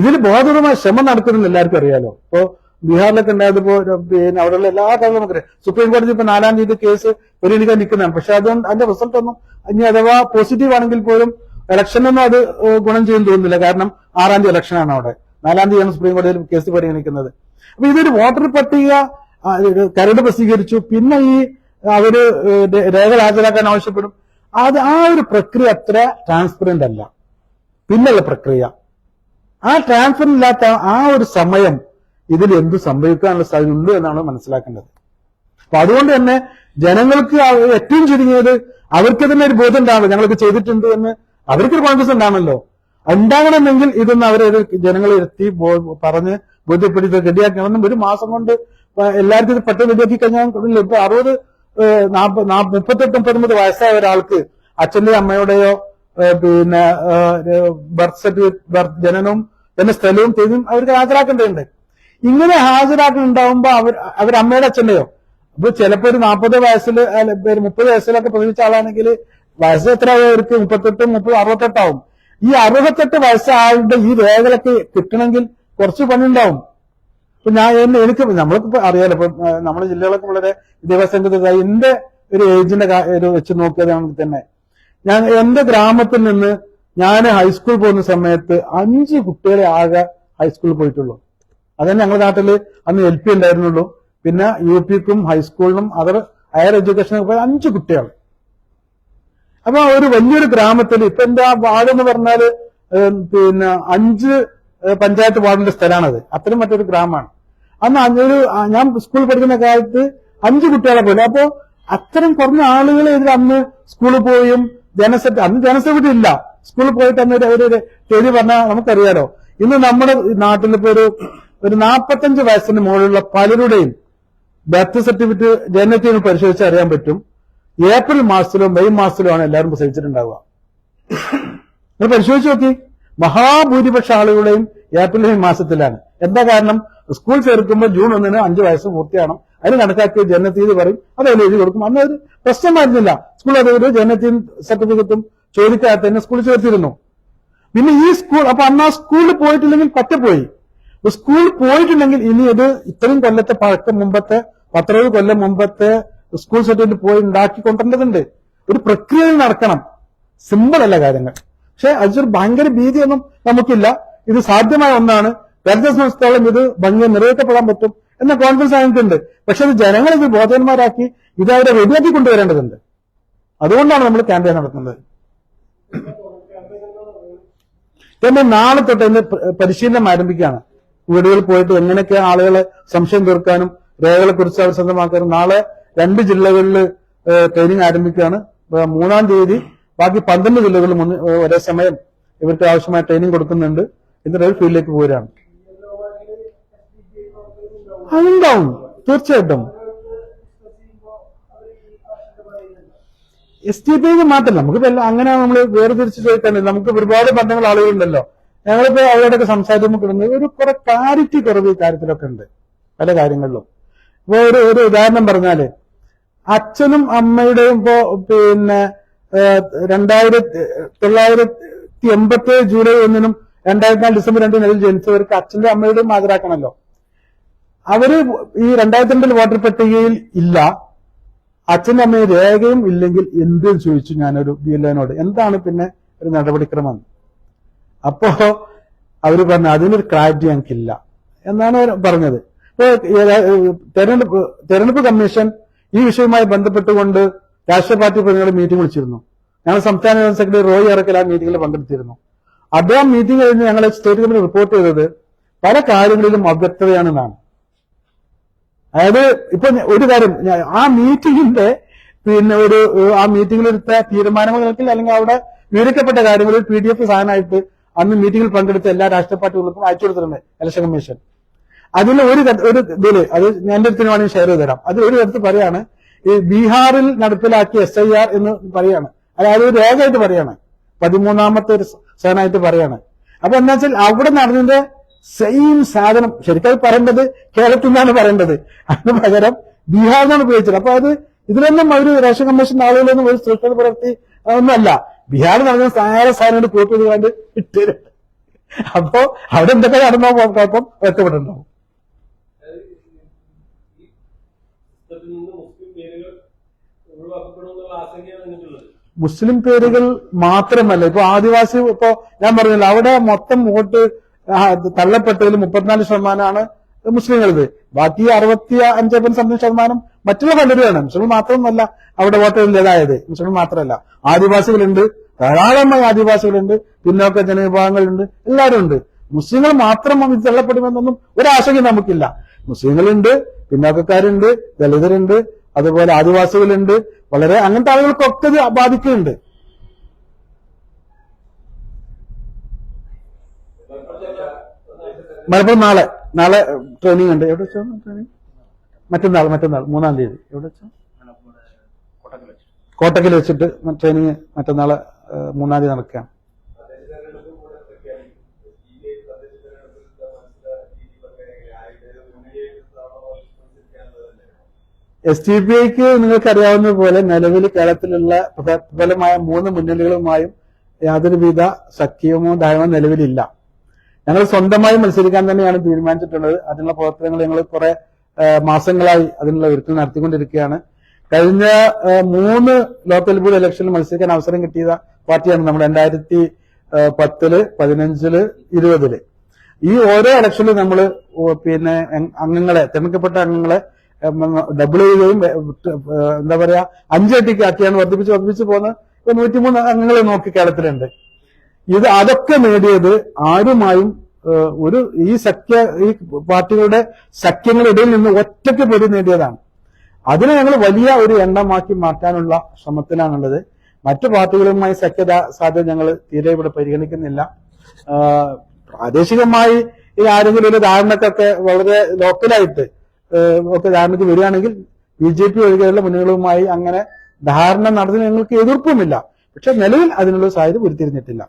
ഇതിൽ ബോധപരമായ ശ്രമം നടക്കുന്നെന്ന് എല്ലാവർക്കും അറിയാലോ. ഇപ്പോ ബീഹാറിലൊക്കെ ഉണ്ടായതിപ്പോ പിന്നെ അവിടെയുള്ള എല്ലാ കാര്യങ്ങളും നമുക്കറിയാം. സുപ്രീം കോടതി ഇപ്പൊ നാലാം തീയതി കേസ് പരിഗണിക്കാൻ നിൽക്കുന്നതാണ്. പക്ഷെ അത് അതിന്റെ റിസൾട്ട് ഒന്നും ഇനി അഥവാ പോസിറ്റീവ് ആണെങ്കിൽ പോലും ഇലക്ഷനൊന്നും അത് ഗുണം ചെയ്യുമെന്ന് തോന്നുന്നില്ല. കാരണം ആറാം തീയതി ഇലക്ഷനാണ് അവിടെ. നാലാം തീയതിയാണ് സുപ്രീം കോടതിയിൽ കേസ് പരിഗണിക്കുന്നത്. അപ്പൊ ഇതൊരു വോട്ടർ പട്ടിക കരട് പ്രസിദ്ധീകരിച്ചു. പിന്നെ ഈ അവർ രേഖ ഹാജരാക്കാൻ ആവശ്യപ്പെടും. അത് ആ ഒരു പ്രക്രിയ അത്ര ട്രാൻസ്പെറന്റ് അല്ല. പിന്നുള്ള പ്രക്രിയ. ആ ട്രാൻസ്ഫർ ഇല്ലാത്ത ആ ഒരു സമയം ഇതിൽ എന്ത് സംഭവിക്കാനുള്ള സാധ്യതയുണ്ട് എന്നാണ് മനസ്സിലാക്കേണ്ടത്. അപ്പൊ അതുകൊണ്ട് തന്നെ ജനങ്ങൾക്ക് ഏറ്റവും ചുരുങ്ങിയത് അവർക്ക് തന്നെ ഒരു ബോധം ഉണ്ടാവണം. ഞങ്ങൾക്ക് ചെയ്തിട്ടുണ്ട് എന്ന് അവർക്കൊരു കോൺഗ്രസ് ഉണ്ടാണല്ലോ ഉണ്ടാകണമെങ്കിൽ ഇതൊന്ന് അവരെ ജനങ്ങളെ എത്തി പറഞ്ഞ് ബോധ്യപ്പെടുത്തി റെഡിയാക്കണം ഒരു മാസം കൊണ്ട് എല്ലാവർക്കും ഇത് പെട്ടെന്ന് റെഡിയാക്കി കഴിഞ്ഞാൽ ഇപ്പൊ അറുപത് മുപ്പത്തെട്ട് മുപ്പത്തൊമ്പത് വയസ്സായ ഒരാൾക്ക് അച്ഛന്റെയോ അമ്മയുടെയോ പിന്നെ ബർത്ത് സർട്ടിഫിക്കറ്റ് ജനനവും പിന്നെ സ്ഥലവും തീയതിയും അവർക്ക് ഹാജരാക്കേണ്ടതുണ്ട്. ഇങ്ങനെ ഹാജരാക്കുന്നുണ്ടാവുമ്പോ അവർ അവർ അമ്മയുടെ അച്ഛന്റെയോ അപ്പൊ ചിലപ്പോ ഒരു നാൽപ്പത് വയസ്സിൽ മുപ്പത് വയസ്സിലൊക്കെ പ്രസവിച്ച ആളാണെങ്കിൽ വയസ്സ് എത്ര അവർക്ക്? മുപ്പത്തെട്ട് മുപ്പത് അറുപത്തെട്ടാവും. ഈ അറുപത്തെട്ട് വയസ്സാളുടെ ഈ രേഖകളൊക്കെ കിട്ടണമെങ്കിൽ കുറച്ച് പണിയുണ്ടാവും. ഇപ്പൊ ഞാൻ എന്നെ എനിക്ക് നമ്മൾക്ക് അറിയാലോ ഇപ്പൊ നമ്മുടെ ജില്ലകളൊക്കെ വളരെ വിദ്യാഭ്യാസ എന്റെ ഒരു ഏജിന്റെ ഒരു വെച്ച് നോക്കിയതാണെങ്കിൽ തന്നെ. ഞാൻ എന്റെ ഗ്രാമത്തിൽ നിന്ന് ഞാൻ ഹൈസ്കൂൾ പോകുന്ന സമയത്ത് അഞ്ച് കുട്ടികളെ ആകെ ഹൈസ്കൂളിൽ പോയിട്ടുള്ളൂ. അതന്നെ ഞങ്ങളുടെ നാട്ടിൽ അന്ന് എൽ പി ഉണ്ടായിരുന്നുള്ളൂ. പിന്നെ യു പിക്കും ഹൈസ്കൂളിനും അതർ ഹയർ എഡ്യൂക്കേഷനൊക്കെ പോയ അഞ്ച് കുട്ടികൾ അപ്പൊ ഒരു വലിയൊരു ഗ്രാമത്തിൽ ഇപ്പൊ എന്താ വാർഡ് എന്ന് പറഞ്ഞാൽ പിന്നെ അഞ്ച് പഞ്ചായത്ത് വാർഡിന്റെ സ്ഥലമാണത് അത്രയും മറ്റൊരു ഗ്രാമമാണ്. അന്ന് അഞ്ഞൊരു ഞാൻ സ്കൂളിൽ പഠിക്കുന്ന കാലത്ത് അഞ്ച് കുട്ടികളെ പോലെ. അപ്പോ അത്തരം കുറഞ്ഞ ആളുകൾ ഇതിൽ അന്ന് സ്കൂളിൽ പോയും ജനസെറ്റ് അന്ന് ജനസെറ്റ് ഇല്ല. സ്കൂളിൽ പോയിട്ട് അന്ന് ഒരു- ഒരു തെരി പറഞ്ഞാൽ നമുക്കറിയാലോ. ഇന്ന് നമ്മുടെ നാട്ടിൽ ഇപ്പൊ ഒരു ഒരു നാൽപ്പത്തഞ്ച് വയസ്സിന് മുകളിലുള്ള പലരുടെയും ബർത്ത് സർട്ടിഫിക്കറ്റ് ജനറ്റീവ് പരിശോധിച്ച് അറിയാൻ പറ്റും. ഏപ്രിൽ മാസത്തിലോ മെയ് മാസത്തിലോ ആണ് എല്ലാവരും പ്രസവിച്ചിട്ടുണ്ടാവുക. നിങ്ങൾ പരിശോധിച്ച് നോക്കി. മഹാഭൂരിപക്ഷ ആളുകളുടെയും ഏപ്രിൽ മെയ് മാസത്തിലാണ്. എന്താ കാരണം? സ്കൂൾ ചേർക്കുമ്പോൾ ജൂൺ ഒന്നിന് അഞ്ചു വയസ്സ് പൂർത്തിയാണ് അതിന് കണക്കാക്കിയ ജനനത്തീയതി പറയും. അത് അതിൽ എഴുതി കൊടുക്കും. അന്ന് ഒരു പ്രശ്നമായിരുന്നില്ല. സ്കൂൾ അതൊരു ജനനത്തീ സർട്ടിഫിക്കറ്റും ചോദിക്കാതെ തന്നെ സ്കൂളിൽ ചേർത്തിരുന്നു. പിന്നെ ഈ സ്കൂൾ അപ്പൊ അന്ന് ആ സ്കൂളിൽ പോയിട്ടില്ലെങ്കിൽ പറ്റപ്പോയി. പോയി സ്കൂളിൽ പോയിട്ടുണ്ടെങ്കിൽ ഇനി ഇത് ഇത്രയും കൊല്ലത്തെ പഴക്കം മുമ്പത്തെ പത്തറുപത് കൊല്ലം മുമ്പത്തെ സ്കൂൾ സർട്ടിഫിക്കറ്റ് പോയി ഉണ്ടാക്കി കൊണ്ടുവരേണ്ടതുണ്ട് ഒരു പ്രക്രിയയിൽ നടക്കണം. സിമ്പിൾ അല്ല കാര്യങ്ങൾ. പക്ഷെ അതൊരു ഭയങ്കര ഭീതിയൊന്നും നമുക്കില്ല. ഇത് സാധ്യമായ ഒന്നാണ്. രാജ്യ സംസ്ഥയോളം ഇത് ഭംഗി നിറവേറ്റപ്പെടാൻ പറ്റും എന്ന കോൺഫിഡൻസ് ഞങ്ങൾക്കുണ്ട് പക്ഷെ അത് ജനങ്ങളെ ഇത് ബോധവന്മാരാക്കി ഇത് അവരെ റെഡിയാക്കി കൊണ്ടുവരേണ്ടതുണ്ട്. അതുകൊണ്ടാണ് നമ്മൾ ക്യാമ്പയിൻ നടത്തുന്നത്. എന്നാൽ നാളെ തൊട്ട് ഇന്ന് പരിശീലനം ആരംഭിക്കുകയാണ്. വീടുകളിൽ പോയിട്ട് എങ്ങനെയൊക്കെ ആളുകളെ സംശയം തീർക്കാനും രേഖകളെ കുറിച്ച് അവർ സ്വന്തമാക്കാനും നാളെ രണ്ട് ജില്ലകളിൽ ട്രെയിനിങ് ആരംഭിക്കുകയാണ്. മൂന്നാം തീയതി ബാക്കി പന്ത്രണ്ട് ജില്ലകളിൽ ഒരേ സമയം ഇവർക്ക് ആവശ്യമായ ട്രെയിനിങ് കൊടുക്കുന്നുണ്ട്. അവർ ഫീൽഡിലേക്ക് പോരുകയാണ്. അതുണ്ടാവും. തീർച്ചയായിട്ടും. എസ് ടി പി മാത്രമല്ല നമുക്ക് അങ്ങനെ നമ്മൾ വേർതിരിച്ച് ചോദിക്കാനില്ല നമുക്ക് ഒരുപാട് ബന്ധങ്ങൾ ആളുകളുണ്ടല്ലോ. ഞങ്ങളിപ്പോ അവരോടൊക്കെ സംസാരിക്കുമ്പോൾ കിടന്നത് ഒരു കുറെ ക്ലാരിറ്റി കുറവ് ഈ കാര്യത്തിലൊക്കെ ഉണ്ട് പല കാര്യങ്ങളിലും. ഇപ്പൊ ഒരു ഒരു ഉദാഹരണം പറഞ്ഞാൽ അച്ഛനും അമ്മയുടെയും ഇപ്പോ പിന്നെ രണ്ടായിരത്തി തൊള്ളായിരത്തി എൺപത്തി ഏഴ് ജൂലൈ ഒന്നിനും രണ്ടായിരത്തി നാല് ഡിസംബർ രണ്ടിനും ജനിച്ചവർക്ക് അച്ഛന്റെ അമ്മയുടെയും ഹാജരാക്കണമല്ലോ അവർ ഈ രണ്ടായിരത്തി രണ്ടിൽ വോട്ടർ പട്ടികയിൽ ഇല്ല. അച്ഛന്റെ അമ്മയും രേഖയും ഇല്ലെങ്കിൽ എന്ത് ചോദിച്ചു ഞാനൊരു ബി എൽ എനോട് എന്താണ് പിന്നെ ഒരു നടപടിക്രമം? അപ്പോ അവർ പറഞ്ഞു അതിനൊരു ക്ലാരിറ്റി ഞങ്ങൾക്കില്ല. എന്നാണ് പറഞ്ഞത്. ഇപ്പൊ തെരഞ്ഞെടുപ്പ് തെരഞ്ഞെടുപ്പ് കമ്മീഷൻ ഈ വിഷയവുമായി ബന്ധപ്പെട്ടുകൊണ്ട് രാഷ്ട്രീയ പാർട്ടി പ്രതിനിധികൾ മീറ്റിംഗ് വിളിച്ചിരുന്നു. ഞങ്ങൾ സംസ്ഥാന ജനറൽ സെക്രട്ടറി റോയ് ഇറക്കൽ ആ മീറ്റിംഗിൽ പങ്കെടുത്തിരുന്നു. അദ്ദേഹം മീറ്റിംഗ് കഴിഞ്ഞ് ഞങ്ങൾ സ്റ്റേറ്റ് ഗവൺമെന്റ് റിപ്പോർട്ട് ചെയ്തത് പല കാര്യങ്ങളിലും അവ്യക്തതയാണെന്നാണ്. അതായത് ഇപ്പൊ ഒരു കാര്യം ആ മീറ്റിംഗിന്റെ പിന്നെ ഒരു ആ മീറ്റിംഗിൽ എടുത്ത തീരുമാനങ്ങൾക്ക് അല്ലെങ്കിൽ അവിടെ വിവരിക്കപ്പെട്ട കാര്യങ്ങൾ പി ഡി എഫ് സാധനമായിട്ട് അന്ന് മീറ്റിംഗിൽ പങ്കെടുത്ത എല്ലാ രാഷ്ട്രീയ പാർട്ടികൾക്കും അയച്ചു കൊടുത്തിട്ടുണ്ട് ഇലക്ഷൻ കമ്മീഷൻ. അതിൽ ഒരു ഒരു ഇതിൽ അത് ഞാൻ എന്റെ അടുത്തിന് വേണമെങ്കിൽ ഷെയർ ചെയ്ത് തരാം അത് ഒരു തരത്തിൽ പറയാണ് ഈ ബീഹാറിൽ നടപ്പിലാക്കിയ എസ് ഐ ആർ എന്ന് പറയാണ്. അതായത് ഒരു രേഖയായിട്ട് പറയാണ്. പതിമൂന്നാമത്തെ ഒരു സേനായിട്ട് പറയാണ്. അപ്പൊ എന്താ വെച്ചാൽ അവിടെ നടന്നതിന്റെ സെയിം സാധനം. ശരിക്കും പറയേണ്ടത് കേരളത്തിൽ നിന്നാണ് പറയേണ്ടത്. അതിന് പകരം ബീഹാറിൽ നിന്നാണ് ഉപയോഗിച്ചത്. അപ്പൊ അത് ഇതിലൊന്നും ഒരു റേഷൻ കമ്മീഷൻ ആളുകളൊന്നും ഒരു ശ്രദ്ധ പുലർത്തി ഒന്നല്ല. ബീഹാറിൽ നടന്ന സാര സാധനം കോപ്പി ചെയ്തുകൊണ്ട് ഇട്ടിരുന്നു അപ്പോ അവിടെ എന്തൊക്കെ നടന്നോ കുഴപ്പം നിന്ന് മുസ്ലിം പേരുകൾ മാത്രമല്ല. ഇപ്പൊ ആദിവാസി ഇപ്പൊ ഞാൻ പറഞ്ഞല്ലോ അവിടെ മൊത്തം വോട്ട് തള്ളപ്പെട്ടതിൽ മുപ്പത്തിനാല് ശതമാനമാണ് മുസ്ലിങ്ങളത്. ബാക്കി അറുപത്തി അഞ്ച് പോയിന്റ് സംതിങ് ശതമാനം മറ്റുള്ള കണ്ടുവരികയാണ് മുസ്ലിം മാത്രമൊന്നുമല്ല അവിടെ വോട്ട് ഇല്ലാതായത് മുസ്ലിം മാത്രമല്ല. ആദിവാസികളുണ്ട്. ധാരാളമായി ആദിവാസികളുണ്ട്. പിന്നോക്ക ജനവിഭാഗങ്ങളുണ്ട്. എല്ലാവരും ഉണ്ട്. മുസ്ലിങ്ങൾ മാത്രം തള്ളപ്പെടുമെന്നൊന്നും ഒരാശങ്കയും നമുക്കില്ല. മുസ്ലിങ്ങളുണ്ട് പിന്നോക്കക്കാരുണ്ട് ദളിതരുണ്ട് അതുപോലെ ആദിവാസികളുണ്ട്. വളരെ അങ്ങനത്തെ ആളുകൾക്കൊക്കെ ബാധിക്കുന്നുണ്ട്. മലപ്പുറം നാളെ നാളെ ട്രെയിനിങ് ഉണ്ട്. എവിടെ വെച്ചാണ് ട്രെയിനിങ് മറ്റന്നാൾ മറ്റന്നാൾ മൂന്നാം തീയതി. എവിടെ വെച്ചാ? കോട്ടക്കൽ വെച്ചിട്ട് ട്രെയിനിങ് മറ്റന്നാളെ മൂന്നാം തീയതി മത്സരിക്കാനുള്ളതല്ലേ എസ് ടി പി ഐക്ക് നിങ്ങൾക്ക് അറിയാവുന്ന പോലെ നിലവിൽ കേരളത്തിലുള്ള പ്രബ- പ്രബലമായ മൂന്ന് മുന്നണികളുമായും യാതൊരുവിധ സഖ്യമോ ധാരണോ നിലവിലില്ല. ഞങ്ങൾ സ്വന്തമായി മത്സരിക്കാൻ തന്നെയാണ് തീരുമാനിച്ചിട്ടുള്ളത്. അതിനുള്ള പ്രവർത്തനങ്ങൾ ഞങ്ങൾ കുറെ മാസങ്ങളായി അതിനുള്ള ഒരുക്കൽ നടത്തിക്കൊണ്ടിരിക്കുകയാണ്. കഴിഞ്ഞ മൂന്ന് ലോക്കൽ ബോർഡ് ഇലക്ഷനിൽ മത്സരിക്കാൻ അവസരം കിട്ടിയ പാർട്ടിയാണ് നമ്മൾ രണ്ടായിരത്തി പത്തിൽ പതിനഞ്ചിൽ ഇരുപതിൽ. ഈ ഓരോ ഇലക്ഷനിലും നമ്മൾ പിന്നെ അംഗങ്ങളെ തെരഞ്ഞെടുക്കപ്പെട്ട അംഗങ്ങളെ ഡബിൾ ചെയ്യുകയും എന്താ പറയാ അഞ്ചട്ടിക്ക് ആക്കിയാണ് വർദ്ധിപ്പിച്ച് വർദ്ധിപ്പിച്ച് പോകുന്നത്. ഇപ്പൊ നൂറ്റിമൂന്ന് അംഗങ്ങളെ നോക്കി കേരളത്തിലുണ്ട്. ഇത് അതൊക്കെ നേടിയത് ആരുമായും ഒരു ഈ സഖ്യ ഈ പാർട്ടികളുടെ സഖ്യങ്ങളിടയിൽ നിന്ന് ഒറ്റയ്ക്ക് പൊരി നേടിയതാണ്. അതിനെ ഞങ്ങൾ വലിയ ഒരു എണ്ണമാക്കി മാറ്റാനുള്ള ശ്രമത്തിലാണുള്ളത്. മറ്റു പാർട്ടികളുമായി സഖ്യത സാധ്യത ഞങ്ങൾ തീരെ ഇവിടെ പരിഗണിക്കുന്നില്ല. പ്രാദേശികമായി ഈ ആരെങ്കിലും ഒരു ധാരണക്കൊക്കെ വളരെ ലോക്കലായിട്ട് ഒക്കെ ധാരണയ്ക്ക് വരികയാണെങ്കിൽ ബി ജെ പി ഒഴികെയുള്ള മുന്നണികളുമായി അങ്ങനെ ധാരണ നടത്തി ഞങ്ങൾക്ക് എതിർപ്പുമില്ല. പക്ഷെ നിലവിൽ അതിനുള്ള സാധ്യത ഉരുത്തിരിഞ്ഞിട്ടില്ല.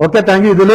ഓക്കെ താങ്ക് യു ഇതിൽ